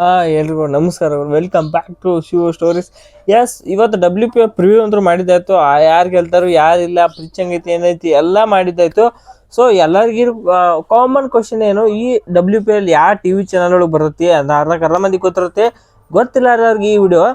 ಹಾ, ಎಲ್ರಿಗೂ ನಮಸ್ಕಾರ. Welcome back to Shiva stories yes ಇವತ್ತು ಡಬ್ಲ್ಯೂ ಪಿ ಪ್ರಿವ್ಯೂ ಅಂತೂ ಮಾಡಿದ್ದಾಯ್ತು. ಯಾರು ಗೆಲ್ತಾರು, ಯಾರು ಇಲ್ಲ ಪಿಚ್ ಹೆಂಗೈತಿ ಏನೈತಿ, ಎಲ್ಲ ಮಾಡಿದ್ದಾಯ್ತು. ಸೊ ಎಲ್ಲರಿಗೂ ಕಾಮನ್ ಕ್ವಶನ್ ಏನು, ಈ ಡಬ್ಲ್ಯೂ ಪಿ ಎಲ್ ಯಾವ ಟಿ ವಿ ಚಾನಲ್ ಒಳಗೆ ಬರುತ್ತೆ ಅದು ಅರ್ಧಕ್ಕೆ ಅರ್ಧ ಮಂದಿ ಗೊತ್ತಿರುತ್ತೆ. ಗೊತ್ತಿಲ್ಲ ಅವ್ರಿಗೆ ಈ ವಿಡಿಯೋ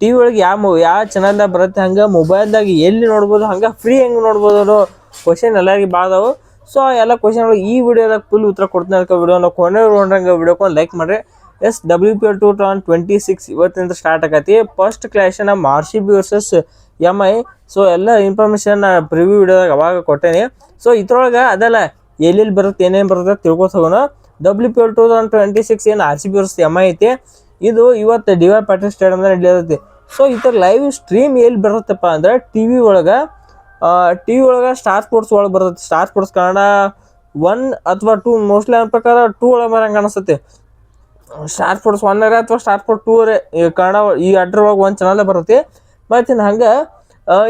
ಟಿ ವಿ ಒಳಗೆ ಯಾವ ಯಾವ ಚಾನಲ್ದಾಗ ಬರುತ್ತೆ, ಹಂಗೆ ಮೊಬೈಲ್ದಾಗ ಎಲ್ಲಿ ನೋಡ್ಬೋದು, ಹಂಗೆ ಫ್ರೀ ಹೆಂಗೆ ನೋಡ್ಬೋದು ಅನ್ನೋ ಕ್ವಶನ್ ಎಲ್ಲರಿಗೆ ಬಾದವು ಸೊ ಎಲ್ಲ ಕ್ವಶನ್ ಈ ವಿಡಿಯೋದಾಗ ಫುಲ್ ಉತ್ತರ ಕೊಡ್ತೀನಿ ಅದಕ್ಕೆ ವಿಡಿಯೋನ ಕೊನೆ ನೋಡ್ರಂಗೆ ವಿಡಿಯೋಕೊಂದು ಲೈಕ್ ಮಾಡ್ರಿ. Yes W P L two thousand twenty six ಇವತ್ತಿಂದ ಸ್ಟಾರ್ಟ್ ಆಗೈತಿ. First R C B versus M I so ಎಲ್ಲ ಇನ್ಫಾರ್ಮೇಷನ್ ಪ್ರಿವ್ಯೂ ವಿಡಿಯೋದಾಗ ಅವಾಗ ಕೊಟ್ಟೇನಿ. ಸೊ ಇದ್ರೊಳಗೆ ಅದೆಲ್ಲ ಎಲ್ಲೆಲ್ಲಿ ಬರುತ್ತೆ, ಏನೇನು ಬರುತ್ತೆ ತಿಳ್ಕೊತ ಹೋಗೋಣ. W P L two thousand twenty six ಏನು R C B versus M I ಐತಿ. ಇದು ಇವತ್ತು ಡಿ ವೈ ಪಾಟೀಲ್ ಸ್ಟೇಡಿಯಮ್ದಾಗ ನಡೆಯತೈತಿ ಸೊ ಥರ ಲೈವ್ ಸ್ಟ್ರೀಮ್ ಎಲ್ಲಿ ಬರುತ್ತಪ್ಪ ಅಂದ್ರೆ ಟಿ ವಿ ಒಳಗೆ. ಟಿ ವಿ ಒಳಗೆ ಸ್ಟಾರ್ ಸ್ಪೋರ್ಟ್ಸ್ ಒಳಗೆ ಬರುತ್ತೆ. ಸ್ಟಾರ್ ಸ್ಪೋರ್ಟ್ಸ್ ಕನ್ನಡ ಒನ್ ಅಥವಾ ಟೂ ಮೋಸ್ಟ್ಲಿ ನನ್ನ ಪ್ರಕಾರ ಟೂ ಒಳಗೆ ಬರಂಗೆ ಅನಿಸುತ್ತೆ. ಸ್ಟಾರ್ ಸ್ಪೋರ್ಟ್ಸ್ ಒನ್ ಅಥವಾ ಸ್ಟಾರ್ ಸ್ಪೋರ್ಟ್ ಅರೆ ಕನ್ನಡ ಈ ಅಡ್ರೊಳಗೆ ಒಂದು ಚಾನಲ್ ಬರುತ್ತೆ. ಮತ್ತು ಹಂಗೆ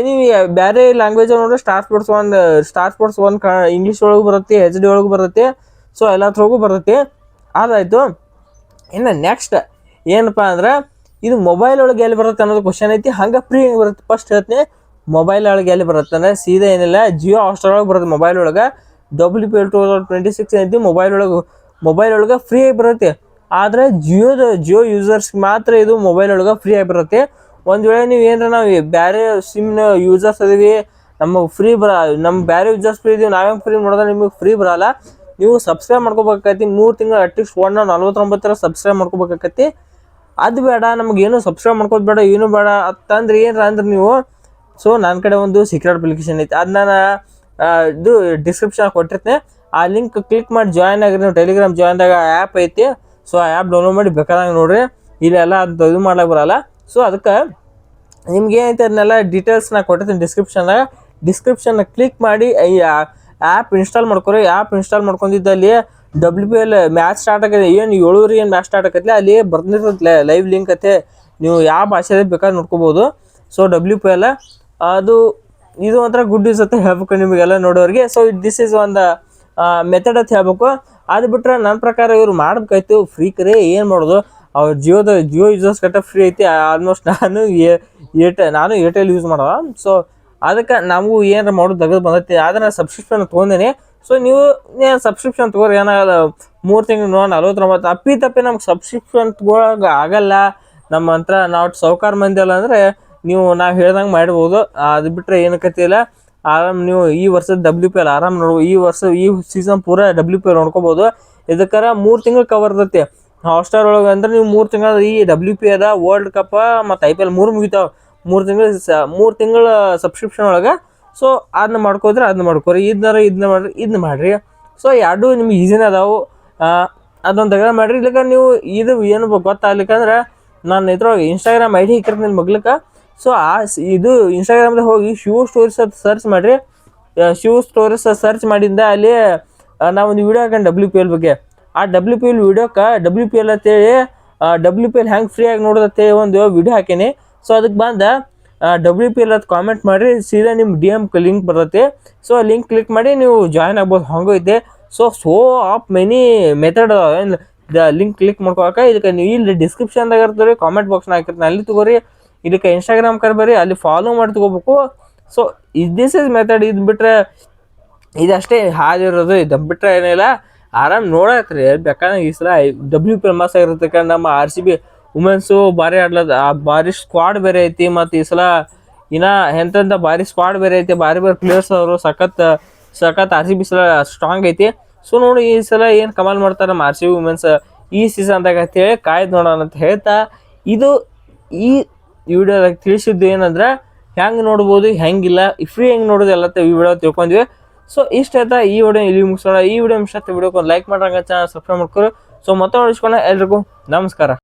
ನೀವು ಬೇರೆ ಲ್ಯಾಂಗ್ವೇಜ್ ನೋಡಿದ್ರೆ Star Sports one Star Sports one ಕ ಇಂಗ್ಲೀಷ್ ಒಳಗೆ ಬರುತ್ತೆ ಎಚ್ ಡಿ ಒಳಗೆ ಬರುತ್ತೆ ಸೊ ಎಲ್ಲತ್ರೊಳಗೂ ಬರುತ್ತೆ. ಅದಾಯಿತು ಇನ್ನು ನೆಕ್ಸ್ಟ್ ಏನಪ್ಪ ಅಂದ್ರೆ, ಇದು ಮೊಬೈಲ್ ಒಳಗೆ ಎಲ್ಲಿ ಬರುತ್ತೆ ಅನ್ನೋದು ಕ್ವಶನ್ ಐತಿ. ಹಂಗೆ ಫ್ರೀ ಬರುತ್ತೆ. ಫಸ್ಟ್ ಹೇಳ್ತೀನಿ ಮೊಬೈಲ್ ಒಳಗೆ ಎಲ್ಲಿ ಬರುತ್ತೆ ಅಂದರೆ ಸೀದಾ ಏನಿಲ್ಲ ಜಿಯೋ ಹಾಸ್ಟರ್ ಒಳಗೆ ಬರುತ್ತೆ ಮೊಬೈಲ್ ಒಳಗೆ. W P L two twenty six ಐತಿ ಮೊಬೈಲ್ ಒಳಗೆ ಮೊಬೈಲ್ ಒಳಗೆ ಫ್ರೀ ಬರುತ್ತೆ. ಆದರೆ ಜಿಯೋದ ಜಿಯೋ ಯೂಸರ್ಸ್ಗೆ ಮಾತ್ರ ಇದು ಮೊಬೈಲ್ ಒಳಗೆ ಫ್ರೀ ಆಗಿ ಬರುತ್ತೆ ಒಂದು ವೇಳೆ ನೀವು ಏನಾರ ನಾವು ಬೇರೆ ಸಿಮ್ನ ಯೂಸರ್ಸ್ ಅದೀವಿ, ನಮಗೆ ಫ್ರೀ ಬರ ನಮ್ಮ ಬೇರೆ ಯೂಸರ್ಸ್ ಫ್ರೀ ಇದೀವಿ ನಾವೇ ಫ್ರೀ ನೋಡಿದ್ರೆ ನಿಮಗೆ ಫ್ರೀ ಬರಲ್ಲ. ನೀವು ಸಬ್ಸ್ಕ್ರೈಬ್ ಮಾಡ್ಕೋಬೇಕಾಕೈತಿ, ಮೂರು ತಿಂಗಳು ಅಟ್ಲೀಸ್ಟ್ ಒನ್ ನಲ್ವತ್ತೊಂಬತ್ತರ ಸಬ್ಸ್ಕ್ರೈಬ್ ಮಾಡ್ಕೊಬೇಕಾಕತ್ತಿ ಅದು ಬೇಡ ನಮಗೇನು ಸಬ್ಸ್ಕ್ರೈಬ್ ಮಾಡ್ಕೋದು ಬೇಡ, ಏನು ಬೇಡ ಅಂತಂದ್ರೆ ಏನರ ಅಂದ್ರೆ ನೀವು, ಸೊ ನನ್ನ ಕಡೆ ಒಂದು ಸೀಕ್ರೆಟ್ ಅಪ್ಲಿಕೇಶನ್ ಐತಿ. ಅದು ನಾನು ಇದು ಡಿಸ್ಕ್ರಿಪ್ಷನ್ ಕೊಟ್ಟಿರ್ತೀನಿ. ಆ ಲಿಂಕ್ ಕ್ಲಿಕ್ ಮಾಡಿ ಜಾಯ್ನ್ ಆಗಿರಿ, ನೀವು ಟೆಲಿಗ್ರಾಮ್ ಜಾಯಿನ್ದಾಗ ಆ್ಯಪ್ ಐತಿ. ಸೊ ಆ ಆ್ಯಪ್ ಡೌನ್ಲೋಡ್ ಮಾಡಿ ಬೇಕಾದಂಗೆ ನೋಡ್ರಿ. ಇಲ್ಲೆಲ್ಲ ಅದು ಇದು ಮಾಡಕ್ಕೆ ಬರಲ್ಲ. ಸೊ ಅದಕ್ಕೆ ನಿಮ್ಗೆ ಏನೈತೆ ಅದನ್ನೆಲ್ಲ ಡೀಟೇಲ್ಸ್ ನಾ ಕೊಟ್ಟಿರ್ತೀನಿ ಡಿಸ್ಕ್ರಿಪ್ಷನ್ದಾಗ ಡಿಸ್ಕ್ರಿಪ್ಷನ್ನ ಕ್ಲಿಕ್ ಮಾಡಿ, ಈ ಆ್ಯಪ್ ಇನ್ಸ್ಟಾಲ್ ಮಾಡ್ಕೊರಿ. App install ಮಾಡ್ಕೊಂಡಿದ್ದಲ್ಲಿ W P L match start ಆಗಿದೆ ಏನು ಏಳುವರೆ ಏನು ಮ್ಯಾಚ್ ಸ್ಟಾರ್ಟ್ ಆಗತ್ತೆ ಅಲ್ಲಿ ಬರ್ದಿರ್ತೈತೆ ಲೈವ್ ಲಿಂಕ್ ಐತೆ. ನೀವು ಯಾವ ಭಾಷೆದಾಗ ಬೇಕಾದ್ರೆ ನೋಡ್ಕೋಬೋದು. ಸೊ ಡಬ್ಲ್ಯೂ ಪಿ ಎಲ್ ಅದು, ಇದು ಒಂಥರ ಗುಡ್ ಯೂಸ್ ಅಂತ ಹೇಳ್ಬೇಕು ನಿಮಗೆಲ್ಲ ನೋಡೋರಿಗೆ. ಸೊ ದಿಸ್ ಈಸ್ ಒಂದು ಮೆಥಡ್ ಅಂತ ಹೇಳ್ಬೇಕು. ಅದು ಬಿಟ್ರೆ ನನ್ನ ಪ್ರಕಾರ ಇವ್ರು ಮಾಡ್ಬೇಕಾಯ್ತು ಫ್ರೀ ಕರೆ, ಏನು ಮಾಡೋದು? ಅವ್ರು ಜಿಯೋದ, ಜಿಯೋ ಯೂಸರ್ಸ್ ಕಟ್ಟ ಫ್ರೀ ಐತಿ ಆಲ್ಮೋಸ್ಟ್ ನಾನು ಏರ್ಟೆಲ್ ನಾನು ಏರ್ಟೆಲ್ ಯೂಸ್ ಮಾಡೋದ ಸೊ ಅದಕ್ಕೆ ನಮಗೂ ಏನಾರ ಮಾಡೋದು ತೆಗೆದು ಬಂದೈತಿ ಆದ್ರೆ ಸಬ್ಸ್ಕ್ರಿಪ್ಷನ್ ತೊಗೊಂಡೇನೆ. ಸೊ ನೀವು ಏನು ಸಬ್ಸ್ಕ್ರಿಪ್ಷನ್ ತೊಗೋರಿ, ಏನಾಗಲ್ಲ, ಮೂರು ತಿಂಗಳು ನೂರ ನಲ್ವತ್ತೊಂಬತ್ತು, ಅಪ್ಪಿ ತಪ್ಪಿ ನಮ್ಗೆ ಸಬ್ಸ್ಕ್ರಿಪ್ಷನ್ ತೊಗೊಳಗೆ ಆಗಲ್ಲ. ನಮ್ಮ ಹತ್ರ ನಾವು ಸೌಕಾರ ಮಂದಿ ಅಲ್ಲ ಅಂದರೆ, ನೀವು ನಾವು ಹೇಳ್ದಂಗೆ ಮಾಡ್ಬೋದು. ಅದು ಬಿಟ್ಟರೆ ಏನಕ್ಕತ್ತಿಲ್ಲ ಆರಾಮ್ ನೀವು ಈ ವರ್ಷದ ಡಬ್ಲ್ಯೂ ಪಿ ಎಲ್ ಆರಾಮ್ ನೋಡ್ಬೋದು ಈ ವರ್ಷ ಈ ಸೀಸನ್ ಪೂರ ಡಬ್ಲ್ಯೂ ಪಿ ಎಲ್ ನೋಡ್ಕೋಬೋದು. ಇದಕ್ಕಾರ ಮೂರು ತಿಂಗಳು ಕವರ್ ಇರ್ತೈತಿ. ಹಾಟ್ಸ್ಟಾರ್ ಒಳಗೆ ಅಂದ್ರೆ ನೀವು ಮೂರು ತಿಂಗಳು ಈ ಡಬ್ಲ್ಯೂ ಪಿ ಅದ ವರ್ಲ್ಡ್ ಕಪ್ ಮತ್ತು ಐ ಪಿ ಎಲ್ ಮೂರು ಮುಗಿತಾವೆ. ಮೂರು ತಿಂಗಳು ಸ ಮೂರು ತಿಂಗಳ ಸಬ್ಸ್ಕ್ರಿಪ್ಷನ್ ಒಳಗೆ. ಸೊ ಅದನ್ನ ಮಾಡ್ಕೋದ್ರೆ ಅದನ್ನ ಮಾಡ್ಕೋರಿ. ಇದನ್ನ ಇದನ್ನ ಮಾಡ್ರಿ ಇದನ್ನ ಮಾಡಿರಿ. ಸೊ ಎರಡು ನಿಮ್ಗೆ ಈಸಿನೇ ಅದಾವು. ಅದೊಂದು ತೆಗೆದ ಮಾಡಿರಿ. ಇಲ್ಲಕ ನೀವು ಇದು ಏನು ಗೊತ್ತಾಗ್ಲಿಕ್ಕಂದ್ರೆ, ನಾನು ಇದ್ರೊಳಗೆ ಇನ್ಸ್ಟಾಗ್ರಾಮ್ ಐ ಡಿ ಇಕ್ಕಿರ್ತೀನಿ ಮಗ್ಲಕ್ಕೆ ಸೊ ಆ ಇದು ಇನ್ಸ್ಟಾಗ್ರಾಮ್ದಾಗ ಹೋಗಿ ಶೂ ಸ್ಟೋರೀಸ್ ಅಂತ ಸರ್ಚ್ ಮಾಡಿರಿ. ಶೂ ಸ್ಟೋರೀಸ್ ಸರ್ಚ್ ಮಾಡಿಂದ ಅಲ್ಲಿ ನಾವು ಒಂದು ವಿಡಿಯೋ ಹಾಕೊಂಡು ಡಬ್ಲ್ಯೂ ಪಿ ಎಲ್ ಬಗ್ಗೆ. ಆ ಡಬ್ಲ್ಯೂ ಪಿ ಎಲ್ ವೀಡಿಯೋಕ್ಕೆ ಡಬ್ಲ್ಯೂ ಪಿ ಎಲ್ ಅಂತೇಳಿ ಡಬ್ಲ್ಯೂ ಪಿ ಎಲ್ ಹೆಂಗೆ ಫ್ರೀಯಾಗಿ ನೋಡೋದತ್ತೆ ಒಂದು ವಿಡಿಯೋ ಹಾಕೀನಿ. ಸೊ ಅದಕ್ಕೆ ಬಂದ ಡಬ್ಲ್ಯೂ ಪಿ ಎಲ್ ಅದು ಕಾಮೆಂಟ್ ಮಾಡಿರಿ. ಸೀದಾ ನಿಮ್ಮ ಡಿ ಎಂ ಲಿಂಕ್ ಬರುತ್ತೆ. ಸೊ ಲಿಂಕ್ ಕ್ಲಿಕ್ ಮಾಡಿ ನೀವು ಜಾಯ್ನ್ ಆಗ್ಬೋದು. ಹಂಗೈತೆ so so of many method ಏನು ಲಿಂಕ್ ಕ್ಲಿಕ್ ಮಾಡ್ಕೊಳಕ್ಕೆ ಇದಕ್ಕೆ ನೀವು ಇಲ್ಲಿ ಡಿಸ್ಕ್ರಿಪ್ಷನ್ದಾಗ ಇರ್ತೀರಿ ಕಾಮೆಂಟ್ ಬಾಕ್ಸ್ನ ಹಾಕಿರ್ತೀನಿ. ಅಲ್ಲಿ ತಗೋರಿ. ಇದಕ್ಕೆ ಇನ್ಸ್ಟಾಗ್ರಾಮ್ ಕರ್ ಬರ್ರಿ ಅಲ್ಲಿ ಫಾಲೋ ಮಾಡಿ ತಗೋಬೇಕು ಸೊ ದಿಸ್ ಇಸ್ ಮೆಥಡ್ ಇದು ಬಿಟ್ಟರೆ ಇದಷ್ಟೇ ಹಾದಿರೋದು, ಇದು ಬಿಟ್ಟರೆ ಏನಿಲ್ಲ ಆರಾಮ್ ನೋಡತ್ರಿ, ಬೇಕಾದ್ರೆ ಈ ಸಲ ಡಬ್ಲ್ಯೂ ಪಿ ಎಲ್ ಮಸ್ ನಮ್ಮ ಆರ್ ಸಿ ಬಿ ವುಮೆನ್ಸು ಭಾರಿ ಆಡ್ಲದ ಆ ಭಾರಿ ಸ್ಕ್ವಾಡ್ ಬೇರೆ ಐತಿ, ಮತ್ತು ಈ ಸಲ ಇನ್ನ ಎಂತೆಂಥ ಭಾರಿ ಸ್ಕ್ವಾಡ್ ಬೇರೆ ಐತಿ, ಭಾರಿ ಭಾರಿ ಪ್ಲೇಯರ್ಸ್ ಅವರು, ಸಖತ್ ಸಖತ್ ಆರ್ ಸಿ ಬಿ ಸಲ ಸ್ಟ್ರಾಂಗ್ ಐತಿ. ಸೊ ನೋಡಿ ಈ ಸಲ ಏನು ಕಮಾಲ್ ಮಾಡ್ತಾರೆ ನಮ್ಮ ಆರ್ ಸಿ ಬಿ ವುಮೆನ್ಸ್ ಈ ಸೀಸನ್ದಾಗ ಅಂತೇಳಿ ಕಾಯ್ದು ನೋಡೋಣ ಅಂತ ಹೇಳ್ತಾ, ಇದು ಈ ವಿಡಿಯೋದಾಗ ತಿಳಿಸಿದ್ದು ಏನಂದ್ರೆ ಹೆಂಗೆ ನೋಡ್ಬೋದು, ಹೆಂಗಿಲ್ಲ ಫ್ರೀ ಹೆಂಗೆ ನೋಡೋದು ಎಲ್ಲ ಈ ವಿಡಿಯೋ ತಿಳ್ಕೊಂಡ್ವಿ. ಸೊ ಇಷ್ಟ ಆಯ್ತಾ? ಈ ವಿಡಿಯೋ ಇಲ್ಲಿ ಮುಗಿಸೋಣ. ಈ ವಿಡಿಯೋ ಇಷ್ಟ ವಿಡಿಯೋಕ್ಕೆ ಒಂದು ಲೈಕ್ ಮಾಡ್ರಂಗ ಚಾನಲ್ ಸಬ್ಸ್ಕ್ರೈಬ್ ಮಾಡ್ಕೊರು. ಸೊ ಮತ್ತೆ ನೋಡಿಸ್ಕೊಳ್ಳೋಣ ಎಲ್ರಿಗೂ ನಮಸ್ಕಾರ.